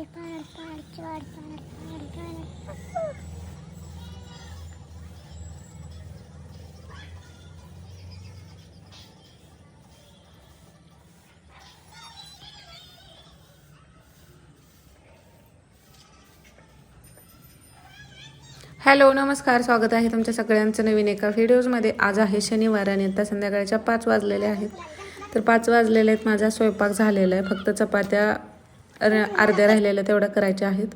पार पार चढ पार पार हॅलो नमस्कार. स्वागत आहे तुमच्या सगळ्यांचं नवीन एका व्हिडिओजमध्ये. आज आहे शनिवार आणि आता संध्याकाळच्या पाच वाजलेले आहेत. तर पाच वाजलेले आहेत. माझा स्वयंपाक झालेला आहे. फक्त चपात्या र- अर्ध्या राहिलेल्या तेवढ्या करायच्या आहेत.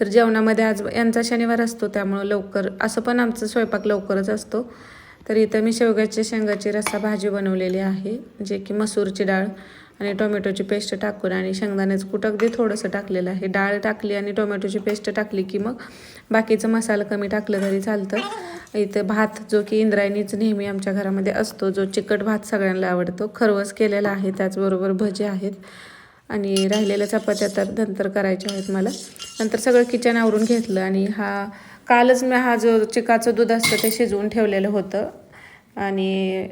तर जेवणामध्ये आज यांचा शनिवार असतो त्यामुळं लवकर असं पण आमचं स्वयंपाक लवकरच असतो. तर इथं मी शेवग्याच्या शेंगाची रस्सा भाजी बनवलेली आहे जे की मसूरची डाळ आणि टोमॅटोची पेस्ट टाकून आणि शेंगदाण्याचं कूट अगदी थोडंसं टाकलेलं आहे. डाळ टाकली आणि टोमॅटोची पेस्ट टाकली की मग बाकीचं मसाला कमी टाकलं तरी चालतं. इथं भात जो की इंद्रायणीच नेहमी आमच्या घरामध्ये असतो जो चिकट भात सगळ्यांना आवडतो खरवस केलेला आहे त्याचबरोबर भजे आहेत. आणि राहिलेल्या चपात्या तर नंतर करायच्या आहेत मला. नंतर सगळं किचन आवरून घेतलं आणि हा कालच मी हा जो चिकाचं दूध असतं ते शिजवून ठेवलेलं होतं. आणि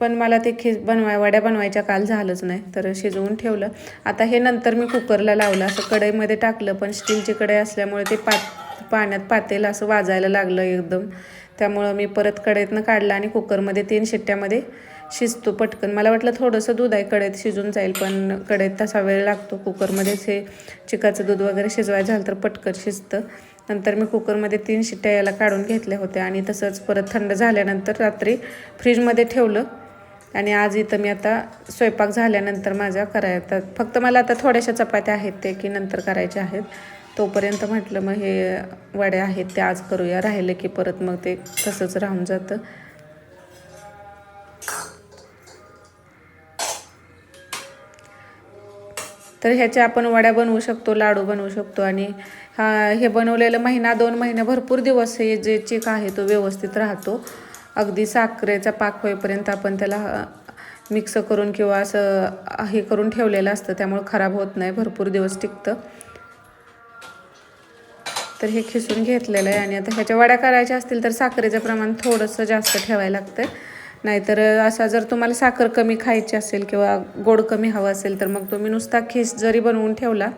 पण मला ते खिस बनवाय वड्या बनवायच्या काल झालंच नाही तर शिजवून ठेवलं. आता हे नंतर मी कुकरला लावलं असं कढईमध्ये टाकलं पण स्टीलची कढई असल्यामुळे ते पात पाण्यात पातेल असं वाजायला लागलं एकदम. त्यामुळं मी परत कढईतनं काढलं आणि कुकरमध्ये तीन शिट्ट्यामध्ये शिजतो पटकन. मला वाटलं थोडंसं दूध आहे कढईत शिजून जाईल पण कढईत तसा वेळ लागतो. कुकरमध्येच हे चिकाचं दूध वगैरे शिजवायचं झालं तर पटकन शिजतं. नंतर मी कुकरमध्ये तीन शिट्ट्या याला काढून घेतल्या होत्या आणि तसंच परत थंड झाल्यानंतर रात्री फ्रीजमध्ये ठेवलं. आणि आज इथं मी आता स्वयंपाक झाल्यानंतर माझ्या करायचा फक्त मला आता थोड्याशा चपात्या आहेत ते की नंतर करायच्या आहेत. तोपर्यंत म्हटलं मग हे वड्या आहेत ते आज करूया. राहिले की परत मग ते तसंच राहून जातं. तर ह्याच्या आपण वड्या बनवू शकतो लाडू बनवू शकतो आणि हा हे बनवलेलं महिना दोन महिने भरपूर दिवस हे जे चिक आहे तो व्यवस्थित राहतो. अगदी साखरेचा पाक होईपर्यंत आपण त्याला मिक्स करून किंवा असं हे करून ठेवलेलं असतं. त्यामुळे खराब होत नाही भरपूर दिवस टिकतं. तर हे खिसून घेतलेलं आहे आणि आता ह्याच्या वड्या करायच्या असतील तर साखरेचं प्रमाण थोडंसं जास्त ठेवायला लागतं नाहीतर असा जर तुम्हाला साखर कमी खायची असेल किंवा गोड कमी हवं असेल तर मग तुम्ही नुसता खीस जरी बनवून ठेवला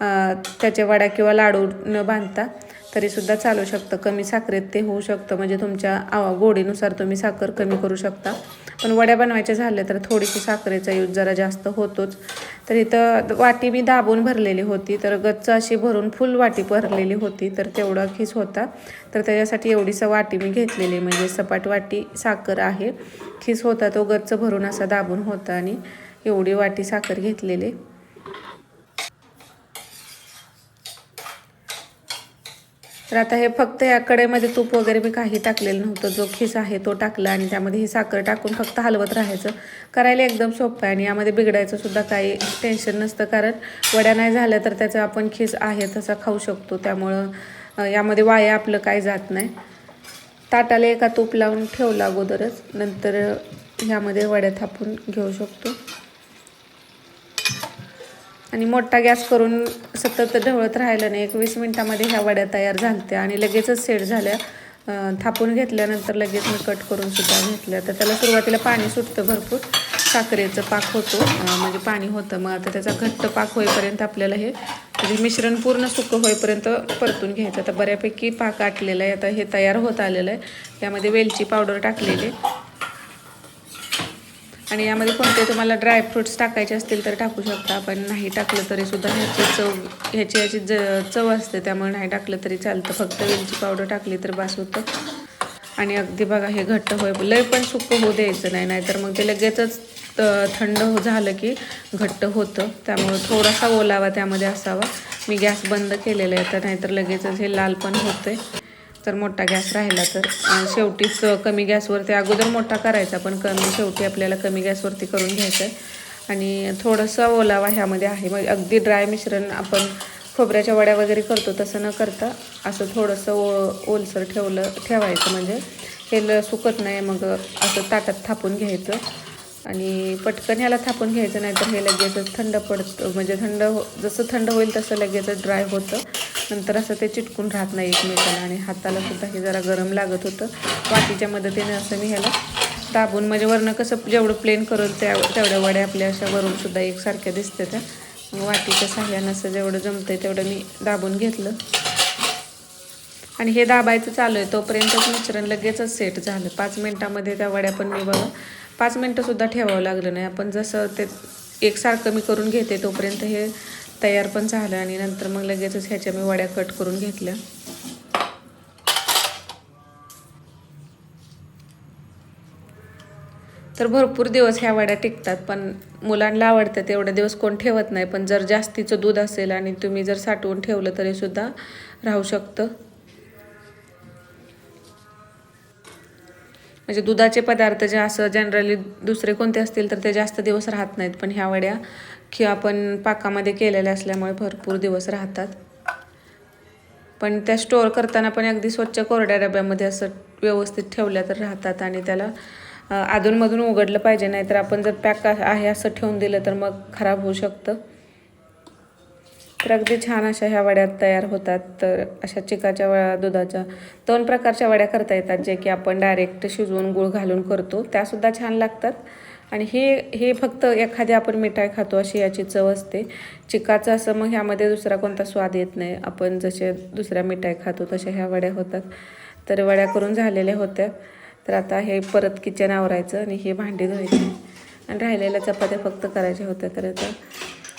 त्याचे वडा वड्या किंवा लाडू न बांधता तरीसुद्धा चालू शकतं. कमी साखरेत ते होऊ शकतं. म्हणजे तुमच्या आवा गोडीनुसार तुम्ही साखर कमी करू शकता. पण वड्या बनवायच्या झाल्या तर थोडीशी साखरेचा यूज जरा जास्त होतोच. तर इथं वाटी मी दाबून भरलेली होती. तर गच्च अशी भरून फुल वाटी भरलेली होती. तर तेवढा खिस होता. तर त्याच्यासाठी एवढीसा वाटी मी घेतलेली. म्हणजे सपाट वाटी साखर आहे. खिस होता तो गच्च भरून असा दाबून होता आणि एवढी वाटी साखर घेतलेली. तर आता हे फक्त या कडेमध्ये तूप वगैरे मी काही टाकलेलं नव्हतं. जो खिस आहे तो टाकला आणि त्यामध्ये ही साखर टाकून फक्त हलवत राहायचं. करायला एकदम सोपं आहे आणि यामध्ये बिघडायचं सुद्धा काही टेन्शन नसतं. कारण वड्या नाही झाल्या तर त्याचा आपण खिस आहे तसा खाऊ शकतो. त्यामुळं यामध्ये वाया आपलं काय जात नाही. ताटाला एका तूप लावून ठेवलं अगोदरच. नंतर ह्यामध्ये वड्या थापून घेऊ शकतो. आणि मोठा गॅस करून सतत ढवळत राहिलं नाही. एक वीस मिनटामध्ये ह्या वड्या तयार झालत्या आणि लगेचच सेट झाल्या. थापून घेतल्यानंतर लगेच मी कट करून सुद्धा घेतल्या. तर त्याला सुरुवातीला पाणी सुटतं भरपूर. साखरेचं पाक होतो. म्हणजे पाणी होतं. मग आता त्याचा घट्ट पाक होईपर्यंत आपल्याला हे म्हणजे मिश्रण पूर्ण सुकं होईपर्यंत परतून घ्यायचं. आता बऱ्यापैकी पाक आटलेला आहे. आता हे तयार होत आलेलं आहे. त्यामध्ये वेलची पावडर टाकलेली आणि यामध्ये कोणते तुम्हाला ड्रायफ्रुट्स टाकायचे असतील तर टाकू शकता. पण नाही टाकलं तरी सुद्धा ह्याची चव ह्याची याची ज चव असते. त्यामुळे नाही टाकलं तरी चालतं. फक्त वेलची पावडर टाकली तर बास होतं. आणि अगदी बघा हे घट्ट होय लय पण सुकं होऊ द्यायचं नाही. नाहीतर मग ते लगेचच थंड हो झालं की घट्ट होतं. त्यामुळं थोडासा ओलावा त्यामध्ये असावा. मी गॅस बंद केलेला आहे तर नाहीतर लगेचच हे लाल पण होते तर मोठा गॅस राहिला तर शेवटीच कमी गॅसवरती अगोदर मोठा करायचा पण कमी शेवटी आपल्याला कमी गॅसवरती करून घ्यायचं आहे आणि थोडंसं ओलावा ह्यामध्ये आहे. मग अगदी ड्राय मिश्रण आपण खोबऱ्याच्या वड्या वगैरे करतो तसं न करता असं थोडंसं ओ ओलसर ठेवलं ठेवायचं. म्हणजे हे ल सुकत नाही मग असं ताटात थापून घ्यायचं. आणि पटकन ह्याला थापून घ्यायचं नाही तर हे लगेचच थंड पडतं म्हणजे थंड हो जसं थंड होईल तसं लगेचच ड्राय होतं. नंतर असं ते चिटकून राहत नाही एकमेकाला आणि हाताला सुद्धा हे जरा गरम लागत होतं. वाटीच्या मदतीने असं मी ह्याला दाबून म्हणजे वरनं कसं जेवढं प्लेन करेल त्या तेवढ्या वड्या आपल्या अशा वरूनसुद्धा एकसारख्या दिसते त्या. वाटीच्या साह्यानं असं जेवढं जमतं आहे तेवढं मी दाबून घेतलं. आणि हे दाबायचं चालू आहे तोपर्यंतच मिश्रण लगेचच सेट झालं. पाच मिनटामध्ये त्या वड्या पण मी बघा पाच मिनटंसुद्धा ठेवावं लागलं नाही. आपण जसं ते एकसारखं मी करून घेते तोपर्यंत हे तयार पण झालं आणि नंतर मग लगेचच ह्याच्या मी वड्या कट करून घेतल्या. तर भरपूर दिवस ह्या वड्या टिकतात पण मुलांना आवडतात एवढे दिवस कोण ठेवत नाही. पण जर जास्तीचं दूध असेल आणि तुम्ही जर साठवून ठेवलं तरीसुद्धा राहू शकतं. म्हणजे दुधाचे पदार्थ जे असं जनरली दुसरे कोणते असतील तर ते जास्त दिवस राहत नाहीत. पण ह्या वड्या की आपण पाकामध्ये केलेल्या असल्यामुळे भरपूर दिवस राहतात. पण त्या स्टोअर करताना पण अगदी स्वच्छ कोरड्या डब्यामध्ये असं व्यवस्थित ठेवल्या तर राहतात आणि त्याला अधूनमधून उघडलं पाहिजे नाही तर आपण जर पॅक आहे असं ठेवून दिलं तर मग खराब होऊ शकतं. तर अगदी छान अशा ह्या वड्या तयार होतात. तर अशा चिकाच्या वड्या दुधाच्या दोन प्रकारच्या वड्या करता येतात जे की आपण डायरेक्ट शिजवून गूळ घालून करतो. त्यासुद्धा छान लागतात. आणि हे हे फक्त एखादी आपण मिठाई खातो अशी याची चव असते. चिकाचं असं मग ह्यामध्ये दुसरा कोणता स्वाद येत नाही. आपण जसे दुसऱ्या मिठाई खातो तशा ह्या वड्या होतात. तर वड्या करून झालेल्या होत्या. तर आता हे परत किचन आवरायचं आणि हे भांडी धुवायची. आणि राहिलेल्या चपात्या फक्त करायच्या होत्या. तर आता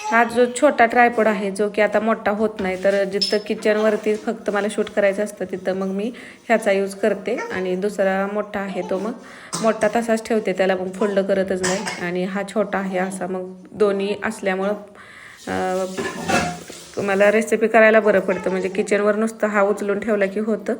हा जो छोटा ट्रायपॉड आहे जो की आता मोठा होत नाही तर जिथं किचनवरती फक्त मला शूट करायचं असतं तिथं मग मी ह्याचा यूज करते. आणि दुसरा मोठा आहे तो मग मोठा तसाच ठेवते त्याला मग फोल्ड करतच नाही. आणि हा छोटा आहे असा मग दोन्ही असल्यामुळं मला रेसिपी करायला बरं पडतं. म्हणजे किचनवर नुसतं हा उचलून ठेवला की होतं.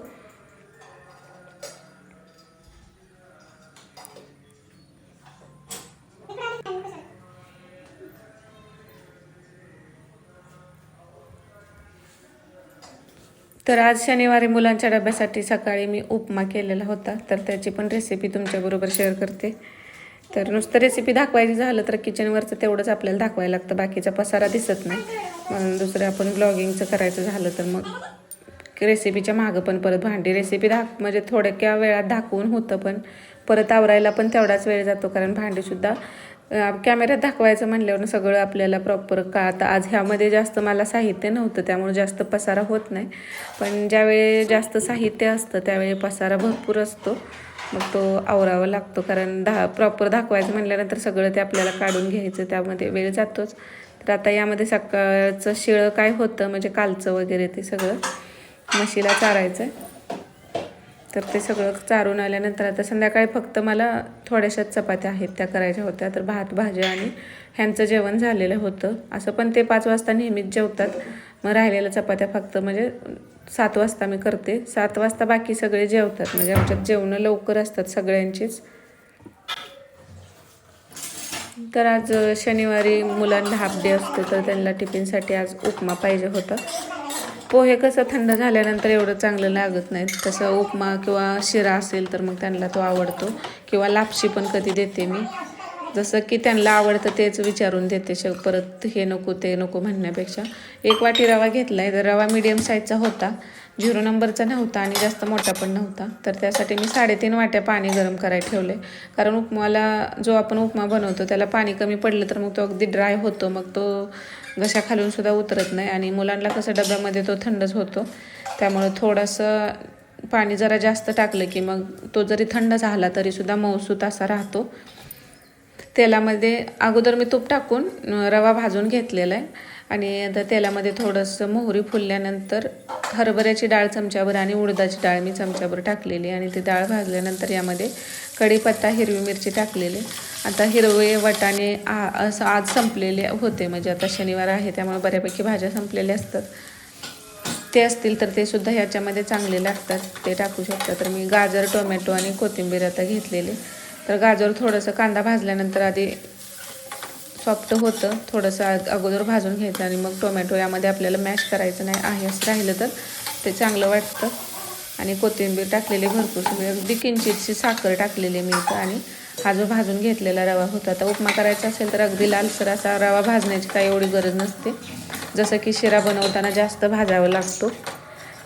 तर आज शनिवारी मुलांच्या डब्यासाठी सकाळी मी उपमा केलेला होता. तर त्याची पण रेसिपी तुमच्याबरोबर शेअर करते. तर नुसतं रेसिपी दाखवायची झालं तर किचनवरचं तेवढंच आपल्याला दाखवायला लागतं. बाकीचा पसारा दिसत नाही. म्हणून दुसरं आपण ब्लॉगिंगचं करायचं झालं तर मग रेसिपीच्या मागं पण परत भांडी रेसिपी दाख म्हणजे थोड्या वेळात दाखवून होतं पण परत आवरायला पण तेवढाच वेळ जातो. कारण भांडीसुद्धा कॅमेऱ्यात दाखवायचं म्हणल्यावर सगळं आपल्याला प्रॉपर का आता आज ह्यामध्ये जास्त मला साहित्य नव्हतं त्यामुळे जास्त पसारा होत नाही. पण ज्यावेळी जास्त साहित्य असतं त्यावेळी पसारा भरपूर असतो. मग तो आवरावा लागतो कारण दा प्रॉपर दाखवायचं म्हटल्यानंतर सगळं ते आपल्याला काढून घ्यायचं त्यामध्ये वेळ जातोच. तर आता यामध्ये सकाळचं शिळं काय होतं म्हणजे कालचं वगैरे ते सगळं म्हशीला चारायचं आहे तर ते सगळं चारून आल्यानंतर आता संध्याकाळी फक्त मला थोड्याशाच चपात्या आहेत त्या करायच्या होत्या. तर भात भाज्या आणि ह्यांचं जेवण झालेलं होतं. असं पण ते पाच वाजता नेहमीच जेवतात. मग राहिलेल्या चपात्या फक्त म्हणजे सात वाजता मी करते. सात वाजता बाकी सगळे जेवतात. म्हणजे आमच्यात जेवणं लवकर असतात सगळ्यांचीच. तर आज शनिवारी मुलांना हाफ डे असतो तर त्यांना टिफिनसाठी आज उपमा पाहिजे होता. पोहे कसं थंड झाल्यानंतर एवढं चांगलं लागत नाही. तसं उपमा किंवा शिरा असेल तर मग त्यांना तो आवडतो. किंवा लापशी पण कधी देते मी. जसं की त्यांना आवडतं तेच विचारून देते. श परत हे नको ते नको म्हणण्यापेक्षा. एक वाटी रवा घेतला आहे तर रवा मिडियम साईजचा होता. झिरो नंबरचा नव्हता आणि जास्त मोठा पण नव्हता. तर त्यासाठी मी साडेतीन वाट्या पाणी गरम करायला ठेवले. कारण उपमाला जो आपण उपमा बनवतो त्याला पाणी कमी पडलं तर मग तो अगदी ड्राय होतो. मग तो घशा खालून सुद्धा उतरत नाही. आणि मुलांना कसं डब्यामध्ये तो थंडच होतो. त्यामुळं थोडंसं पाणी जरा जास्त टाकलं की मग तो जरी थंड झाला तरीसुद्धा मऊसूत असा राहतो. तेलामध्ये अगोदर मी तूप टाकून रवा भाजून घेतलेला आहे. आणि आता तेलामध्ये थोडंसं मोहरी फुलल्यानंतर हरभऱ्याची डाळ चमच्याभर आणि उडदाची डाळ मी चमच्याभर टाकलेली आणि ती डाळ भाजल्यानंतर यामध्ये कढीपत्ता हिरवी मिरची टाकलेली. आता हिरवे वाटाणे आ असं आज संपलेले होते म्हणजे आता शनिवार आहे त्यामुळे बऱ्यापैकी भाज्या संपलेल्या असतात. ते असतील तर ते सुद्धा ह्याच्यामध्ये चांगले लागतात ते टाकू शकता. तर मी गाजर टोमॅटो आणि कोथिंबीर आता घेतलेले. तर गाजर थोडंसं कांदा भाजल्यानंतर आधी सॉफ्ट होतं थोडंसं अगोदर भाजून घ्यायचं आणि मग टोमॅटो यामध्ये आपल्याला मॅश करायचं नाही आहे असं राहिलं तर ते चांगलं वाटतं. आणि कोथिंबीर टाकलेली भरपूर सगळी अगदी किंचितशी साखर टाकलेली मी इथं आणि हा जो भाजून घेतलेला रवा होता आता उपमा करायचा असेल तर अगदी लालसर असा रवा भाजण्याची काही एवढी गरज नसते. जसं की शिरा बनवताना जास्त भाजावा लागतो.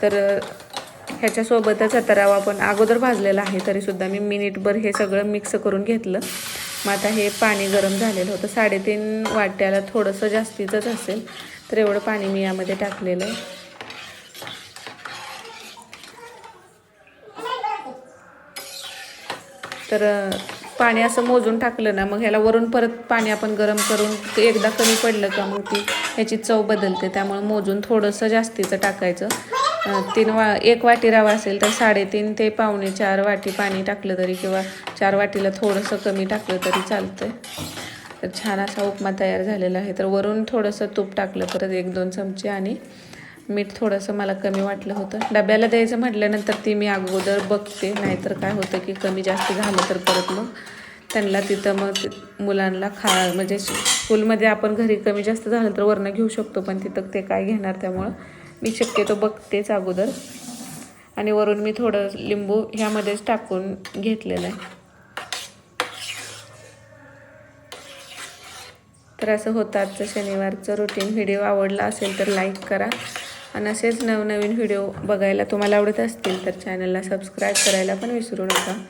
तर ह्याच्यासोबतच आता रवा पण अगोदर भाजलेला आहे तरीसुद्धा मी मिनिटभर हे सगळं मिक्स करून घेतलं. मग आता हे पाणी गरम झालेलं होतं. साडेतीन वाट्याला थोडंसं जास्तीचंच असेल तर एवढं पाणी मी यामध्ये टाकलेलं आहे. तर पाणी असं मोजून टाकलं ना मग ह्याला वरून परत पाणी आपण गरम करून ते एकदा कमी पडलं का मग ती ह्याची चव बदलते त्यामुळे मोजून थोडंसं जास्तीचं टाकायचं. तीन वा एक वाटी रवा असेल तर साडेतीन ते पावणे चार वाटी पाणी टाकलं तरी किंवा चार वाटीला थोडंसं कमी टाकलं तरी चालतंय. तर छान असा उपमा तयार झालेला आहे. तर वरून थोडंसं तूप टाकलं परत एक दोन चमचे आणि मीठ थोडंसं मला कमी वाटलं होतं. डब्याला द्यायचं म्हटल्यानंतर ती मी अगोदर बघते नाहीतर काय होतं की कमी जास्त झालं तर परत मग त्यांना तिथं मग मुलांना खा म्हणजे स्कूलमध्ये आपण घरी कमी जास्त झालं तर वरनं घेऊ शकतो पण तिथं ते काय घेणार त्यामुळं मी शक्यतो बघतेच अगोदर. आणि वरून मी थोडं लिंबू ह्यामध्येच टाकून घेतलेलं आहे. तर असं होतं आजचं शनिवारचं रुटीन व्हिडिओ आवडला असेल तर लाईक करा. आणि असेच नवनवीन व्हिडिओ बघायला तुम्हाला आवडत असतील तर चॅनलला सबस्क्राईब करायला पण विसरू नका.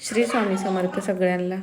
श्री स्वामी समर्थ सगळ्यांना.